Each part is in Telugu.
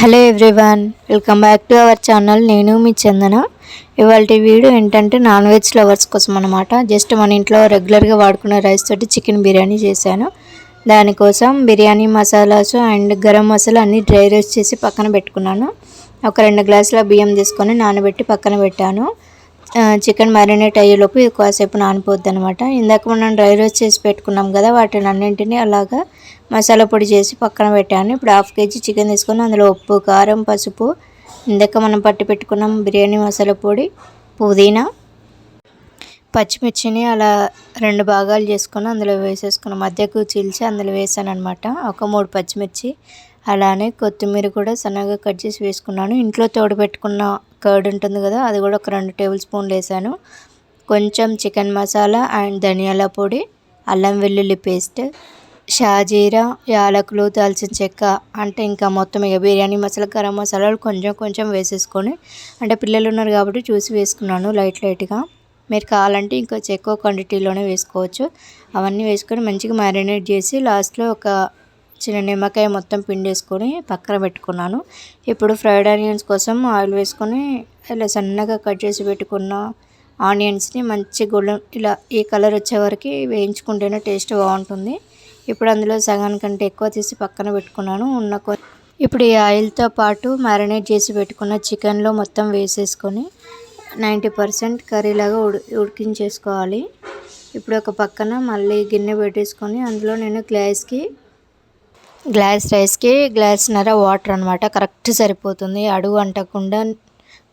Hello everyone welcome back to our channel. నేను మీ చందన. ఇవాళ వీడియో ఏంటంటే నాన్ వెజ్ లవర్స్ కోసం అనమాట జస్ట్ మన ఇంట్లో రెగ్యులర్గా వాడుకునే రైస్ తోటి చికెన్ బిర్యానీ చేశాను. దానికోసం బిర్యానీ మసాలాస్ అండ్ గరం మసాలా అన్నీ డ్రై రోస్ట్ చేసి పక్కన పెట్టుకున్నాను. ఒక రెండు గ్లాసుల బియ్యం తీసుకొని నానబెట్టి పక్కన పెట్టాను. చికెన్ మ్యారినేట్ అయ్యేలోపు ఇది కాసేపు నానిపోద్ది అనమాట ఇందాక మనం డ్రై రోస్ట్ చేసి పెట్టుకున్నాం కదా వాటిని అన్నింటినీ అలాగా మసాలా పొడి చేసి పక్కన పెట్టాను. ఇప్పుడు హాఫ్ కేజీ చికెన్ తీసుకొని అందులో ఉప్పు కారం పసుపు ఇందాక మనం పట్టి పెట్టుకున్నాం బిర్యానీ మసాలా పొడి పుదీనా పచ్చిమిర్చిని అలా రెండు భాగాలు చేసుకొని అందులో వేసేసుకున్న. మధ్యకు చీల్చి అందులో వేసాను అనమాట ఒక మూడు పచ్చిమిర్చి అలానే కొత్తిమీర కూడా సన్నగా కట్ చేసి వేసుకున్నాను. ఇంట్లో తోడు పెట్టుకున్న కర్డ్ ఉంటుంది కదా అది కూడా ఒక రెండు టేబుల్ స్పూన్లు వేసాను. కొంచెం చికెన్ మసాలా అండ్ ధనియాల పొడి అల్లం వెల్లుల్లి పేస్ట్ షాజీరా యాలకులు దాల్చిన చెక్క అంటే ఇంకా మొత్తం ఇక బిర్యానీ మసాలా గరం మసాలాలు కొంచెం కొంచెం వేసేసుకొని అంటే పిల్లలు ఉన్నారు కాబట్టి చూసి వేసుకున్నాను లైట్ లైట్గా. మీరు కావాలంటే ఇంకా ఎక్కువ క్వాంటిటీలోనే వేసుకోవచ్చు. అవన్నీ వేసుకొని మంచిగా మ్యారినేట్ చేసి లాస్ట్లో ఒక చిన్న నిమ్మకాయ మొత్తం పిండేసుకొని పక్కన పెట్టుకున్నాను. ఇప్పుడు ఫ్రైడ్ ఆనియన్స్ కోసం ఆయిల్ వేసుకొని ఇలా సన్నగా కట్ చేసి పెట్టుకున్న ఆనియన్స్ని మంచి గోల్డెన్ ఇలా ఈ కలర్ వచ్చే వరకు వేయించుకుంటేనే టేస్ట్ బాగుంటుంది. ఇప్పుడు అందులో సగానికంటే ఎక్కువ తీసి పక్కన పెట్టుకున్నాను. ఉన్న కొ ఇప్పుడు ఈ ఆయిల్తో పాటు మ్యారినేట్ చేసి పెట్టుకున్న చికెన్లో మొత్తం వేసేసుకొని నైంటీ పర్సెంట్ కర్రీలాగా ఉడి ఉడికించేసుకోవాలి. ఇప్పుడు ఒక పక్కన మళ్ళీ గిన్నె పెట్టేసుకొని అందులో నేను గ్లాస్కి గ్లాస్ రైస్కి గ్లాస్న్నర వాటర్ అనమాట కరెక్ట్ సరిపోతుంది. అడుగు అంటకుండా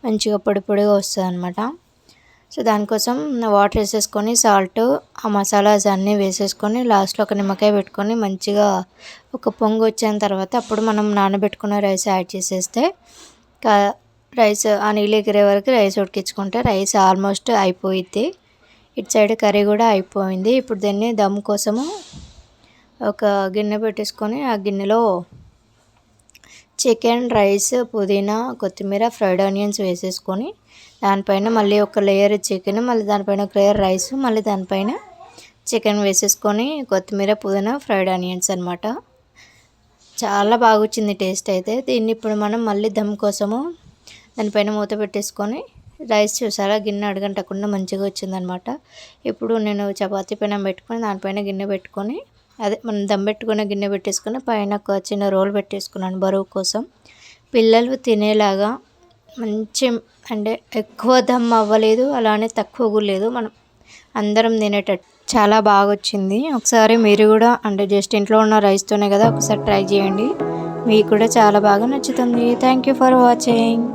మంచిగా పొడి పొడిగా వస్తుంది అనమాట సో దానికోసం వాటర్ వేసేసుకొని సాల్ట్ ఆ మసాలాస్ అన్నీ వేసేసుకొని లాస్ట్లో ఒక నిమ్మకాయ పెట్టుకొని మంచిగా ఒక పొంగు వచ్చిన తర్వాత అప్పుడు మనం నానబెట్టుకున్న రైస్ యాడ్ చేసేస్తే రైస్ ఆ నీళ్ళు ఎగిరే వరకు రైస్ ఉడికించుకుంటే రైస్ ఆల్మోస్ట్ అయిపోయిద్ది. ఇటు సైడ్ కర్రీ కూడా అయిపోయింది. ఇప్పుడు దీన్ని దమ్ కోసము ఒక గిన్నె పెట్టేసుకొని ఆ గిన్నెలో చికెన్ రైస్ పుదీనా కొత్తిమీర ఫ్రైడ్ ఆనియన్స్ వేసేసుకొని దానిపైన మళ్ళీ ఒక లేయర్ చికెన్ మళ్ళీ దానిపైన ఒక లేయర్ రైస్ మళ్ళీ దానిపైన చికెన్ వేసేసుకొని కొత్తిమీర పుదీనా ఫ్రైడ్ ఆనియన్స్ అనమాట చాలా బాగా వచ్చింది టేస్ట్ అయితే. దీన్ని ఇప్పుడు మనం మళ్ళీ దమ్ కోసము దానిపైన మూత పెట్టేసుకొని రైస్ చూసారా? గిన్నె అడగంటకుండా మంచిగా వచ్చిందనమాట ఇప్పుడు నేను చపాతీ పైన పెట్టుకొని దానిపైన గిన్నె పెట్టుకొని అదే మనం దమ్ పెట్టుకున్న గిన్నె పెట్టేసుకుని పైన ఒక చిన్న రోల్ పెట్టేసుకున్నాను బరువు కోసం. పిల్లలు తినేలాగా మంచి అంటే ఎక్కువ దమ్ అవ్వలేదు అలానే తక్కువ కూడా లేదు. మనం అందరం తినేటట్టు చాలా బాగా వచ్చింది. ఒకసారి మీరు కూడా అంటే జస్ట్ ఇంట్లో ఉన్న రైస్తోనే కదా ఒకసారి ట్రై చేయండి. మీకు కూడా చాలా బాగా నచ్చుతుంది. Thank you for watching